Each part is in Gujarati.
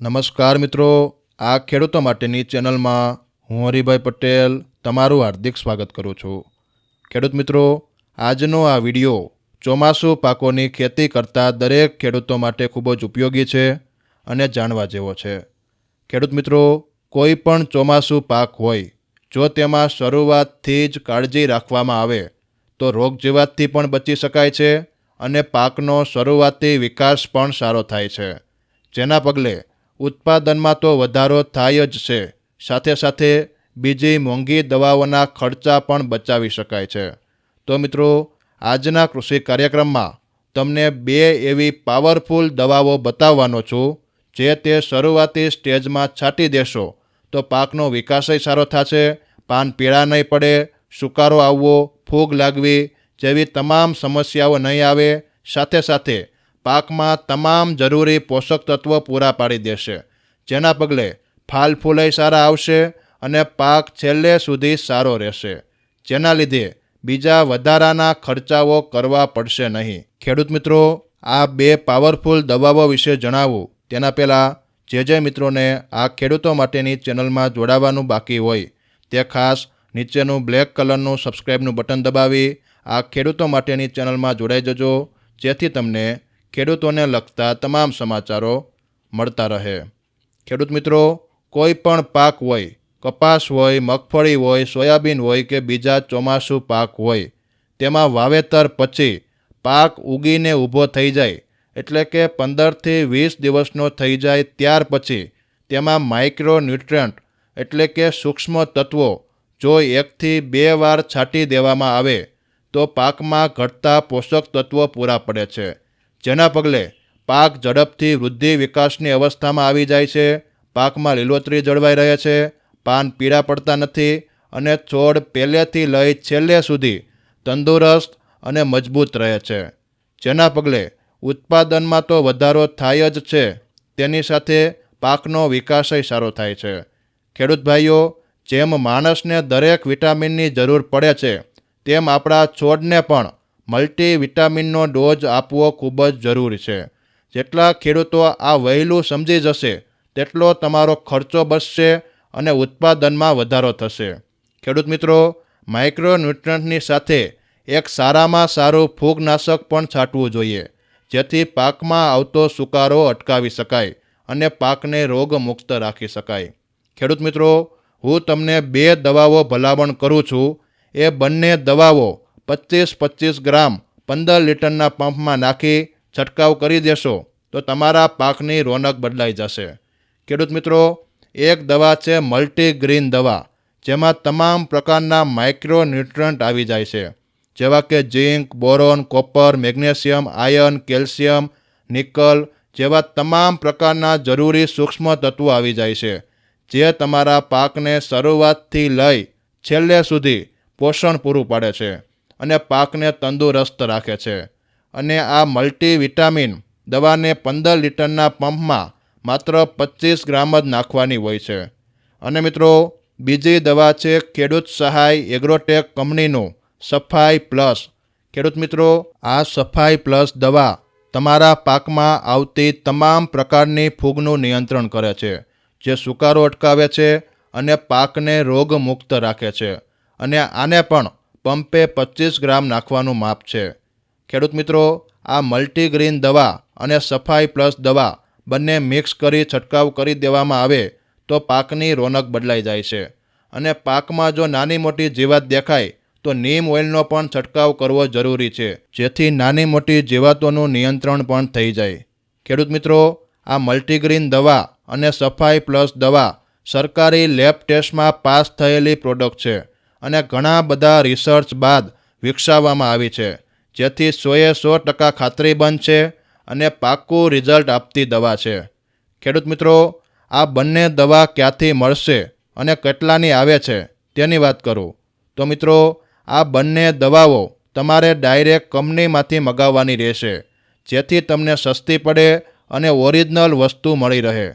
નમસ્કાર મિત્રો, આ ખેડૂતો માટેની ચેનલમાં હું હરિભાઈ પટેલ તમારું હાર્દિક સ્વાગત કરું છું. ખેડૂત મિત્રો, આજનો આ વિડિયો ચોમાસું પાકોની ખેતી કરતા દરેક ખેડૂતો માટે ખૂબ જ ઉપયોગી છે અને જાણવા જેવો છે. ખેડૂત મિત્રો, કોઈ પણ ચોમાસું પાક હોય, જો તેમાં શરૂઆતથી જ કાળજી રાખવામાં આવે, તો રોગ જીવાતથી પણ બચી શકાય છે અને પાકનો શરૂઆતી વિકાસ પણ સારો થાય છે. જેના પગલે ઉત્પાદનમાં તો વધારો થાય જ છે. સાથે સાથે બીજી મોંઘી દવાઓના ખર્ચા પણ બચાવી શકાય છે. તો મિત્રો, આજના કૃષિ કાર્યક્રમમાં તમને બે એવી પાવરફુલ દવાઓ બતાવવાનો છું, જે તે શરૂઆતી સ્ટેજમાં છાંટી દેશો. તો પાકનો વિકાસય સારો થશે, પાન પીળા નહીં પડે, સુકારો આવવો, ફૂગ લાગવી જેવી તમામ સમસ્યાઓ નહીં આવે. સાથે સાથે પાકમાં તમામ જરૂરી પોષક તત્વો પૂરા પાડી દેશે. જેના પગલે ફાલ ફૂલય સારા આવશે અને પાક છેલ્લે સુધી સારો રહેશે. જેના લીધે બીજા વધારાના ખર્ચાઓ કરવા પડશે નહીં. ખેડૂત મિત્રો, આ બે પાવરફુલ દવાઓ વિશે જણાવું. તેના પહેલાં, જે જે મિત્રોને આ ખેડૂતો માટેની ચેનલમાં જોડાવાનું બાકી હોય, તે ખાસ નીચેનું બ્લેક કલરનું સબસ્ક્રાઈબનું બટન દબાવી આ ખેડૂતો માટેની ચેનલમાં જોડાઈ જજો. જેથી તમને ખેડૂતોને લગતા તમામ સમાચારો મળતા રહે. ખેડૂત મિત્રો, કોઈ પણ પાક હોય, કપાસ હોય, મગફળી હોય, સોયાબીન હોય કે બીજા ચોમાસું પાક હોય, તેમાં વાવેતર પછી પાક ઉગીને ઊભો થઈ જાય, એટલે કે પંદરથી વીસ દિવસનો થઈ જાય ત્યાર પછી તેમાં માઇક્રો ન્યુટ્રન્ટ એટલે કે સૂક્ષ્મ તત્વો જો એકથી બે વાર છાંટી દેવામાં આવે, તો પાકમાં ઘટતા પોષક તત્વો પૂરા પડે છે. જેના પગલે પાક ઝડપથી વૃદ્ધિ વિકાસની અવસ્થામાં આવી જાય છે, પાકમાં લીલોતરી જળવાઈ રહે છે, પાન પીળા પડતા નથી અને છોડ પહેલેથી લઈ છેલ્લે સુધી તંદુરસ્ત અને મજબૂત રહે છે. જેના પગલે ઉત્પાદનમાં તો વધારો થાય જ છે, તેની સાથે પાકનો વિકાસય સારો થાય છે. ખેડૂત ભાઈઓ, જેમ માણસને દરેક વિટામિનની જરૂર પડે છે, તેમ આપણા છોડને પણ મલ્ટી વિટામિનનો ડોઝ આપવો ખૂબ જ જરૂરી છે. જેટલા ખેડૂતો આ વહેલું સમજી જશે, તેટલો તમારો ખર્ચો બચશે અને ઉત્પાદનમાં વધારો થશે. ખેડૂત મિત્રો, માઇક્રોન્યુટ્રન્ટની સાથે એક સારામાં સારું ફૂગનાશક પણ છાંટવું જોઈએ, જેથી પાકમાં આવતો સુકારો અટકાવી શકાય અને પાકને રોગમુક્ત રાખી શકાય. ખેડૂત મિત્રો, હું તમને બે દવાઓ ભલામણ કરું છું. એ બંને દવાઓ પચીસ પચીસ ગ્રામ પંદર લીટરના પંપમાં નાખી છંટકાવ કરી દેશો, તો તમારા પાકની રોનક બદલાઈ જશે. ખેડૂત મિત્રો, એક દવા છે મલ્ટીગ્રીન દવા, જેમાં તમામ પ્રકારના માઇક્રો ન્યુટ્રન્ટ આવી જાય છે, જેવા કે zinc, boron, copper, magnesium, iron, calcium, nickel, જેવા તમામ પ્રકારના જરૂરી સૂક્ષ્મ તત્વો આવી જાય છે, જે તમારા પાકને શરૂઆતથી લઈ છેલ્લે સુધી પોષણ પૂરું પાડે છે. અને પાકને તંદુરસ્ત રાખે છે. અને આ મલ્ટી વિટામિન દવાને પંદર લીટરના પંપમાં માત્ર પચીસ ગ્રામ જ નાખવાની હોય છે. અને મિત્રો, બીજી દવા છે ખેડૂત સહાય એગ્રોટેક કંપનીનું સફાઈ પ્લસ. ખેડૂત મિત્રો, આ સફાઈ પ્લસ દવા તમારા પાકમાં આવતી તમામ પ્રકારની ફૂગનું નિયંત્રણ કરે છે, જે સુકારો અટકાવે છે અને પાકને રોગમુક્ત રાખે છે. અને આને પણ પંપે પચીસ ગ્રામ નાખવાનું માપ છે. ખેડૂત મિત્રો, આ મલ્ટીગ્રીન દવા અને સફાઈ પ્લસ દવા બંને મિક્સ કરી છંટકાવ કરી દેવામાં આવે તો પાકની રોનક બદલાઈ જાય છે. અને પાકમાં જો નાની મોટી જીવાત દેખાય તો નીમ ઓઇલનો પણ છંટકાવ કરવો જરૂરી છે, જેથી નાની મોટી જીવાતોનું નિયંત્રણ પણ થઈ જાય. ખેડૂત મિત્રો, આ મલ્ટીગ્રીન દવા અને સફાઈ પ્લસ દવા સરકારી લેબ ટેસ્ટમાં પાસ થયેલી પ્રોડક્ટ છે. અને ઘણા બધા રિસર્ચ બાદ વિકસાવવામાં આવી છે, જેથી સોએ સો ટકા ખાતરીબંધ છે અને પાક્કું રિઝલ્ટ આપતી દવા છે. ખેડૂત મિત્રો, આ બંને દવા ક્યાંથી મળશે અને કેટલાની આવે છે, તેની વાત કરું. તો મિત્રો, આ બંને દવાઓ તમારે ડાયરેક્ટ કંપનીમાંથી મગાવવાની રહેશે, જેથી તમને સસ્તી પડે અને ઓરિજિનલ વસ્તુ મળી રહે.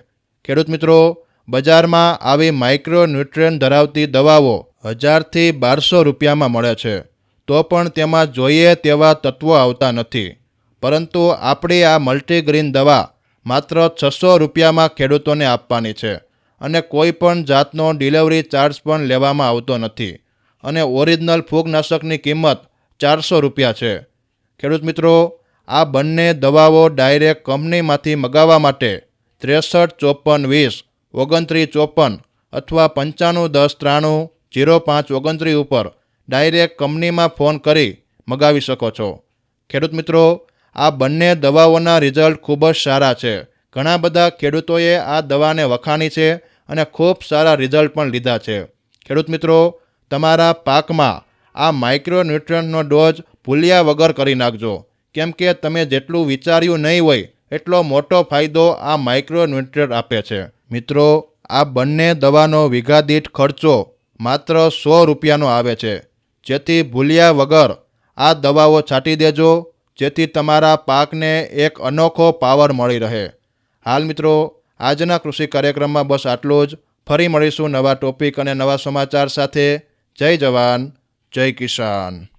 ખેડૂત મિત્રો, બજારમાં આવી માઇક્રો ન્યુટ્રિયન ધરાવતી દવાઓ હજારથી બારસો રૂપિયામાં મળે છે. તો પણ તેમાં જોઈએ તેવા તત્વો આવતા નથી. પરંતુ આપણી આ મલ્ટીગ્રીન દવા માત્ર છસો રૂપિયામાં ખેડૂતોને આપવાની છે અને કોઈ પણ જાતનો ડિલિવરી ચાર્જ પણ લેવામાં આવતો નથી. અને ઓરિજિનલ ફૂગનાશકની કિંમત ચારસો રૂપિયા છે. ખેડૂત મિત્રો, આ બંને દવાઓ ડાયરેક્ટ કંપનીમાંથી મગાવવા માટે ત્રેસઠ ચોપન વીસ, ઓગણત્રીસ ચોપન અથવા પંચાણું દસ ત્રાણું જીરો પાંચ ઓગણત્રીસ ઉપર ડાયરેક્ટ કંપનીમાં ફોન કરી મગાવી શકો છો. ખેડૂત મિત્રો, આ બંને દવાઓના રિઝલ્ટ ખૂબ જ સારા છે. ઘણા બધા ખેડૂતોએ આ દવાને વખાણી છે અને ખૂબ સારા રિઝલ્ટ પણ લીધા છે. ખેડૂત મિત્રો, તમારા પાકમાં આ માઇક્રોન્યુટ્રન્ટનો ડોઝ ભૂલ્યા વગર કરી નાખજો. કેમ કે તમે જેટલું વિચાર્યું નહીં હોય, એટલો મોટો ફાયદો આ માઇક્રોન્યુટ્રન્ટ આપે છે. મિત્રો, આ બંને દવાનો વિઘાદીઠ ખર્ચો માત્ર સો રૂપિયાનો આવે છે. જેથી ભૂલ્યા વગર આ દવાઓ છાંટી દેજો, જેથી તમારા પાકને એક અનોખો પાવર મળી રહે. હાલ મિત્રો, આજના કૃષિ કાર્યક્રમમાં બસ આટલું જ. ફરી મળીશું નવા ટોપિક અને નવા સમાચાર સાથે. જય જવાન, જય કિસાન.